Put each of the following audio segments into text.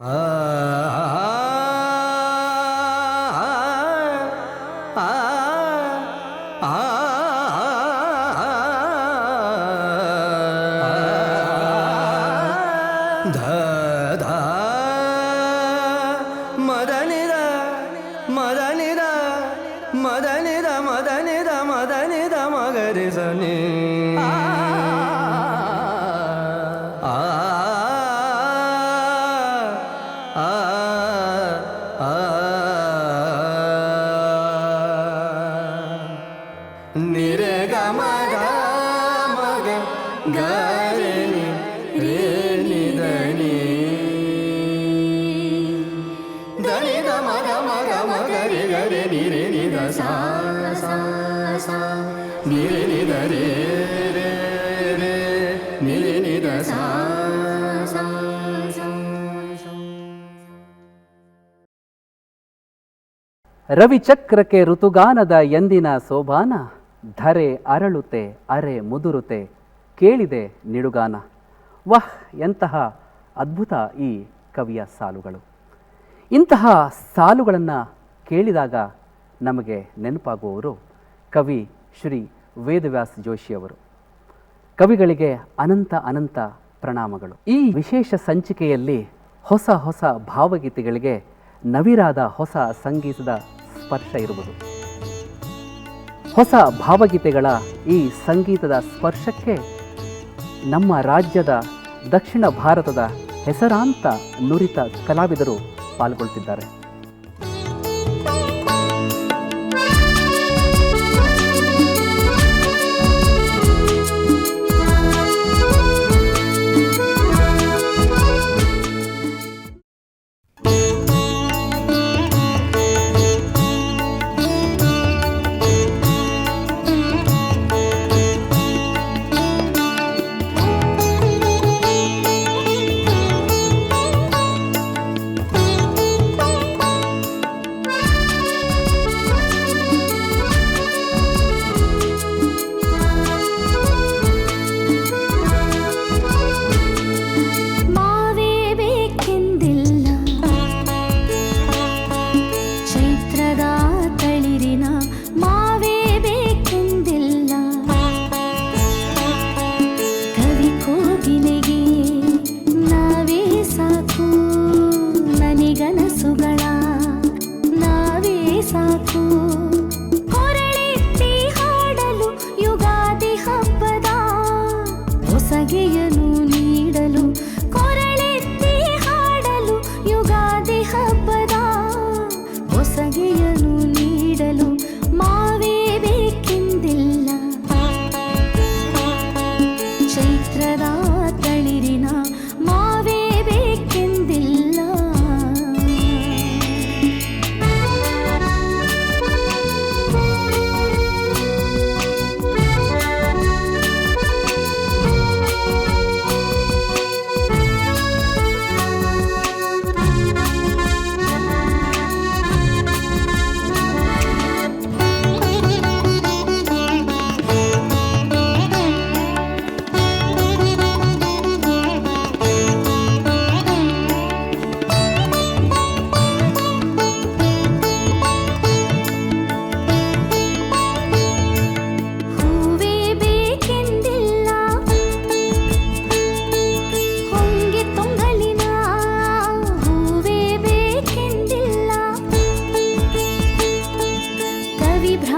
ಧ ರವಿಚಕ್ರಕ್ಕೆ ಋತುಗಾನದ ಎಂದಿನ ಸೋಬಾನ? ಧರೆ ಅರಳುತೆ ಅರೆ ಮುದುರುತೆ ಕೇಳಿದೆ ನಿಡುಗಾನ. ವಹ್, ಎಂತಹ ಅದ್ಭುತ ಈ ಕವಿಯ ಸಾಲುಗಳು. ಇಂತಹ ಸಾಲುಗಳನ್ನು ಕೇಳಿದಾಗ ನಮಗೆ ನೆನಪಾಗುವವರು ಕವಿ ಶ್ರೀ ವೇದವ್ಯಾಸ್ ಜೋಶಿಯವರು ಕವಿಗಳಿಗೆ ಅನಂತ ಅನಂತ ಪ್ರಣಾಮಗಳು. ಈ ವಿಶೇಷ ಸಂಚಿಕೆಯಲ್ಲಿ ಹೊಸ ಹೊಸ ಭಾವಗೀತೆಗಳಿಗೆ ನವಿರಾದ ಹೊಸ ಸಂಗೀತದ ಸ್ಪರ್ಶ ಇರುವುದು. ಹೊಸ ಭಾವಗೀತೆಗಳ ಈ ಸಂಗೀತದ ಸ್ಪರ್ಶಕ್ಕೆ ನಮ್ಮ ರಾಜ್ಯದ ದಕ್ಷಿಣ ಭಾರತದ ಹೆಸರಾಂತ ನುರಿತ ಕಲಾವಿದರು ಪಾಲ್ಗೊಳ್ತಿದ್ದಾರೆ.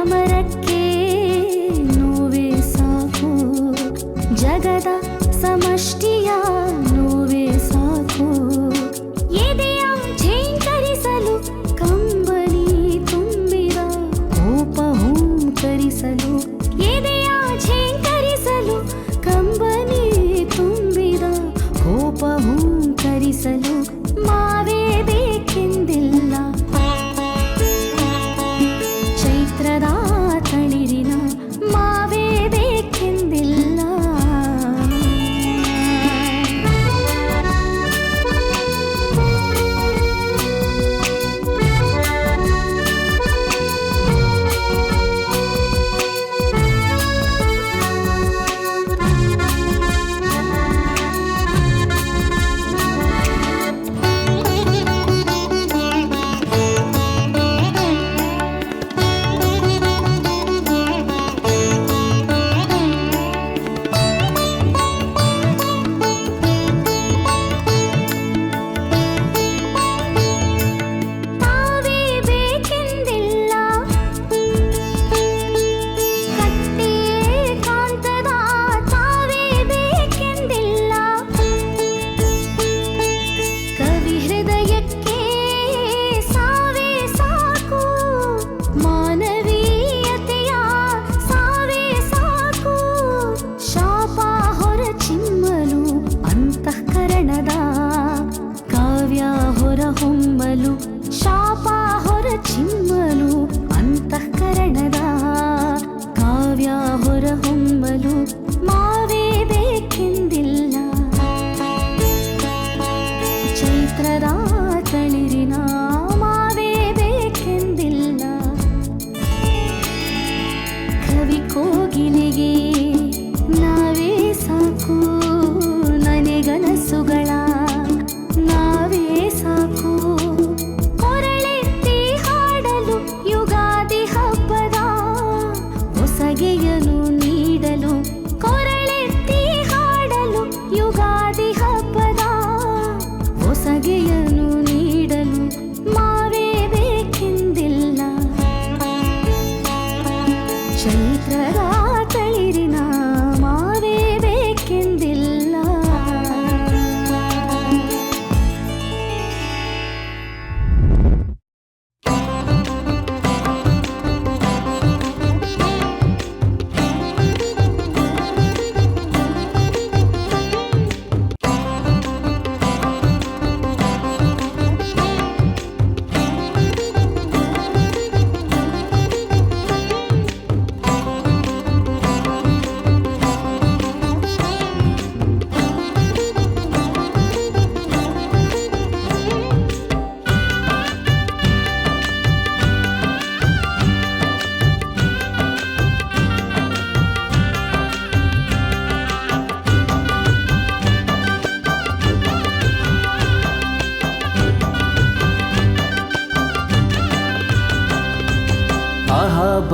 ಕವಿ ಭ್ರಮರಕ್ಕೆ ನೋವೇ ಸಾಕು. ಜಗದ ಸಮಷ್ಟಿಯ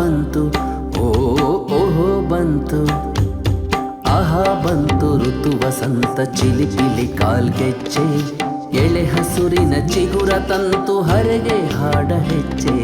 ಬಂತು ಓ ಓಹೋ ಬಂತು. ಆಹಾ ಬಂತು ಋತು ವಸಂತ ಚಿಲಿ ಚಿಲಿಪಿಲಿ ಕಾಲ್ಗೆಚ್ಚೆ ಎಳೆ ಹಸುರಿನ ಚಿಗುರ ತಂತು, ಹರಗೆ ಹಾಡ ಹೆಚ್ಚೆ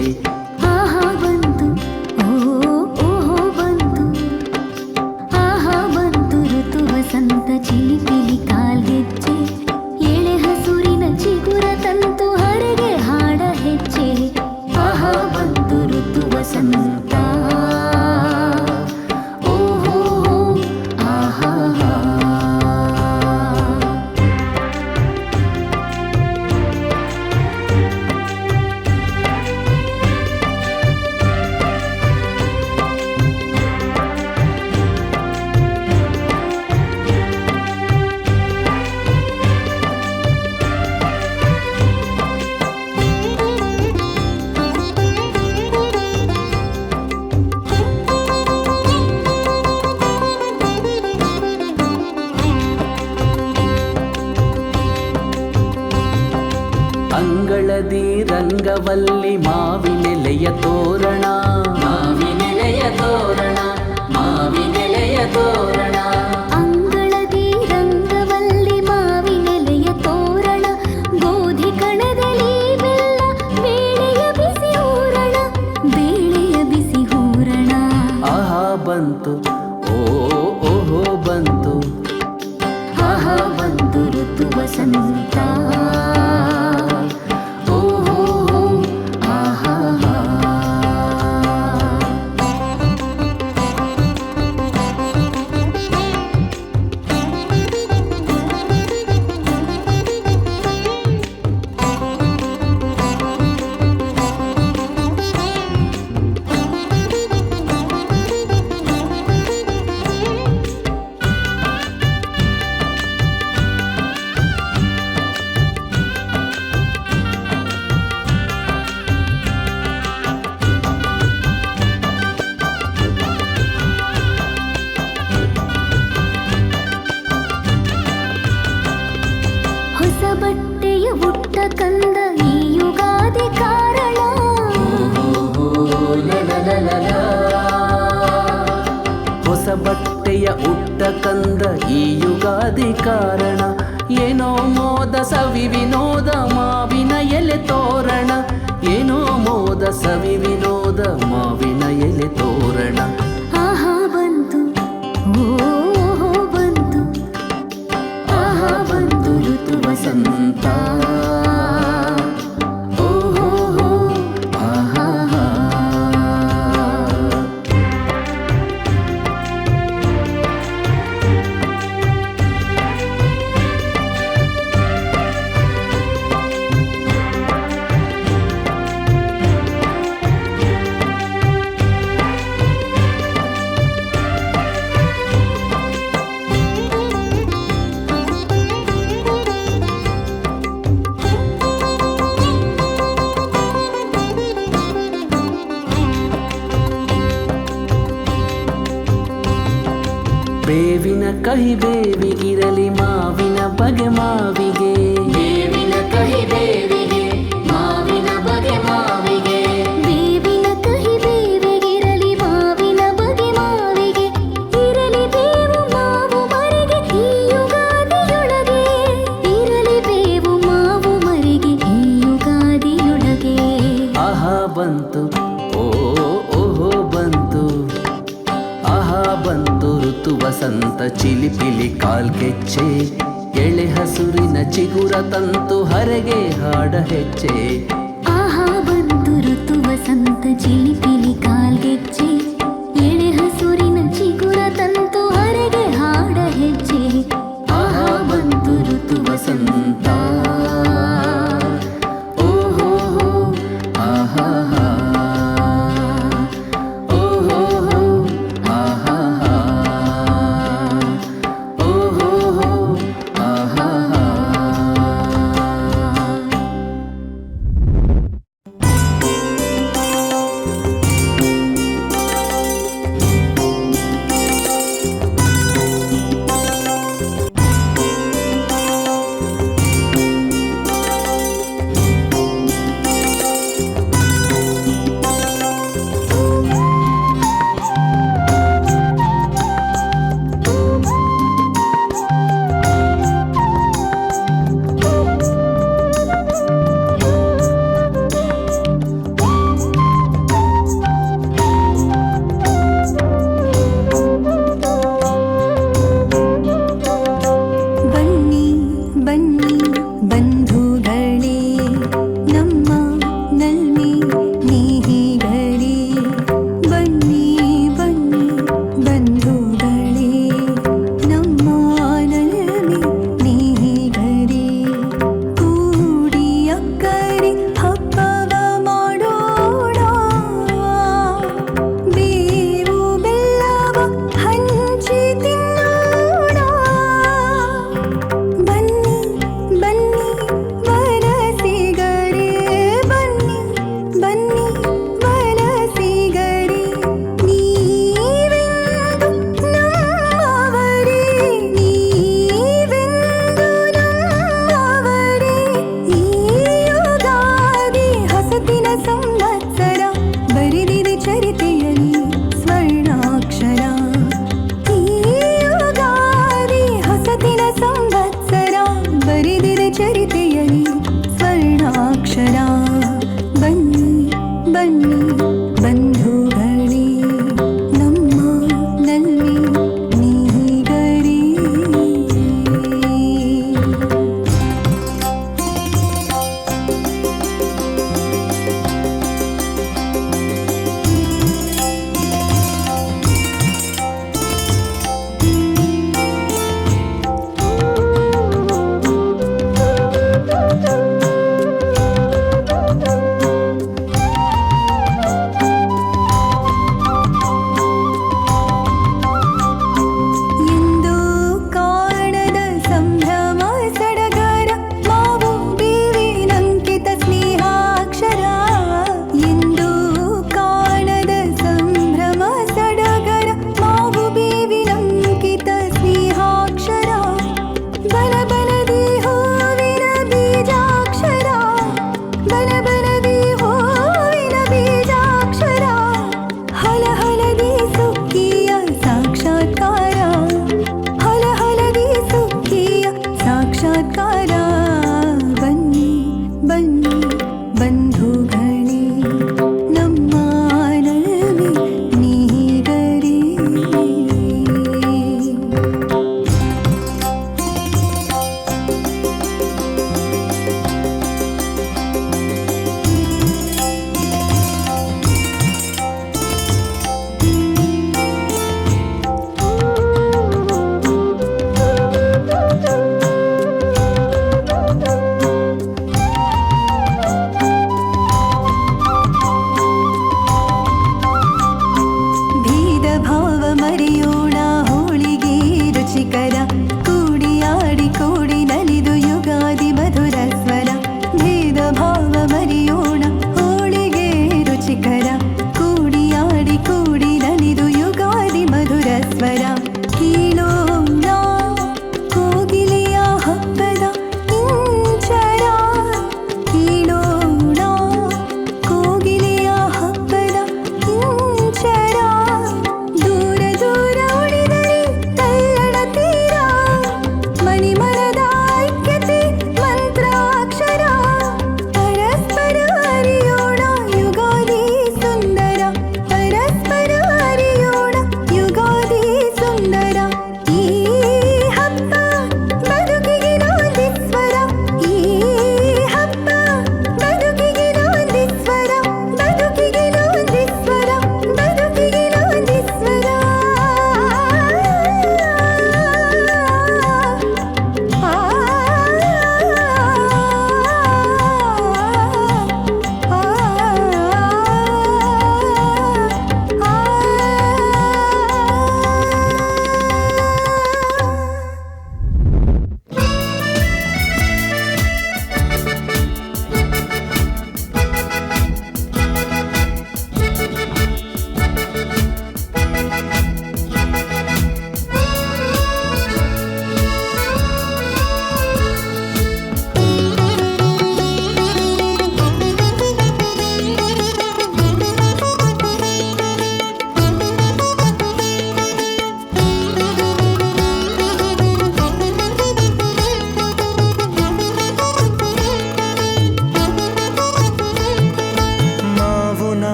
ಕಾರಣ. ಏನೋ ಮೋದ ಸವಿ ವಿನೋದ, ಮಾವಿನ ಎಲೆ ತೋರಣ. ಏನೋ ಮೋದ ಸವಿ ವಿನೋದ, ಮಾವಿನ ಎಲೆ ತೋರಣ. ಹರೆಗೆ ಹಾಡ ಹೆಚ್ಚೆ. பன்னி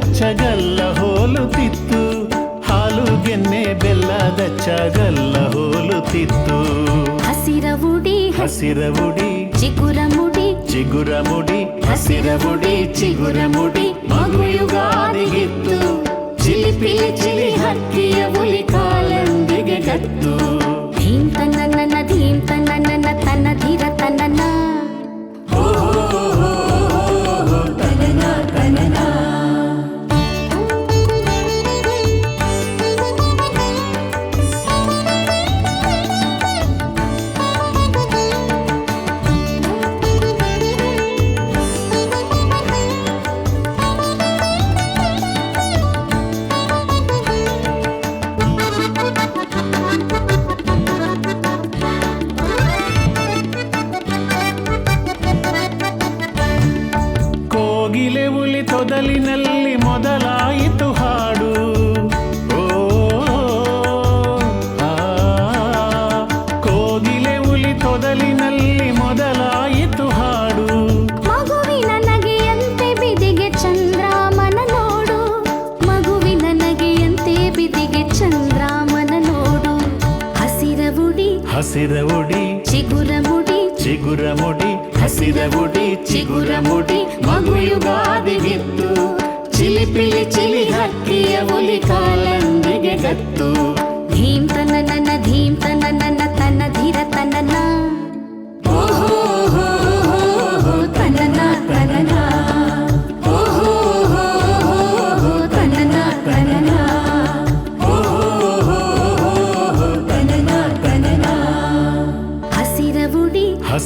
ಬೆಲ್ಲದಚ್ಚಗಲ್ಲ ಹೋಲುತ್ತಿತ್ತು. ಹಾಲು ಗೆನ್ನೆ ಬೆಲ್ಲದಚ್ಚಗಲ್ಲ ಹೋಲುತ್ತಿತ್ತು. ಹಸಿರ ಉಡಿ ಹಸಿರ ಉಡಿ ಚಿಗುರ ಮುಡಿ ಚಿಗುರ ಮುಡಿ ಹಸಿರ ಉಡಿ ಚಿಗುರ ಮುಡಿ ಮಗು ಯುಗಾದಿಗಿತ್ತು ಚಿಲಿಪಿಲಿ ಚಿಲಿ ಹಕ್ಕಿಯ ಹುಲಿ ಕಾಲಂದಿಗೆ ಗತ್ತು. ಧೀಂ ತನ್ನ ಧೀಂ ತನ್ನ ತನ್ನ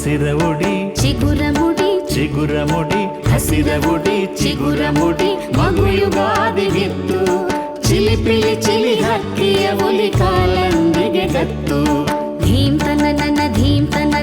ಹಸಿರ ಉಡಿ ಚಿಗುರ ಮುಡಿ ಚಿಗುರ ಮುಡಿ ಹಸಿರ ಉಡಿ ಚಿಗುರ ಮುಡಿ ಮಗು ಯುಗಾದಿಗಿತ್ತು ಚಿಲಿಪಿಲಿ ಚಿಲಿ ಹಕ್ಕಿಯ ಹುಲಿ ಕಾಲಂದಿಗೆ ಗತ್ತು ಧೀಮ್ ತನ ನನ್ನ ಧೀಮ್ ತನ್ನ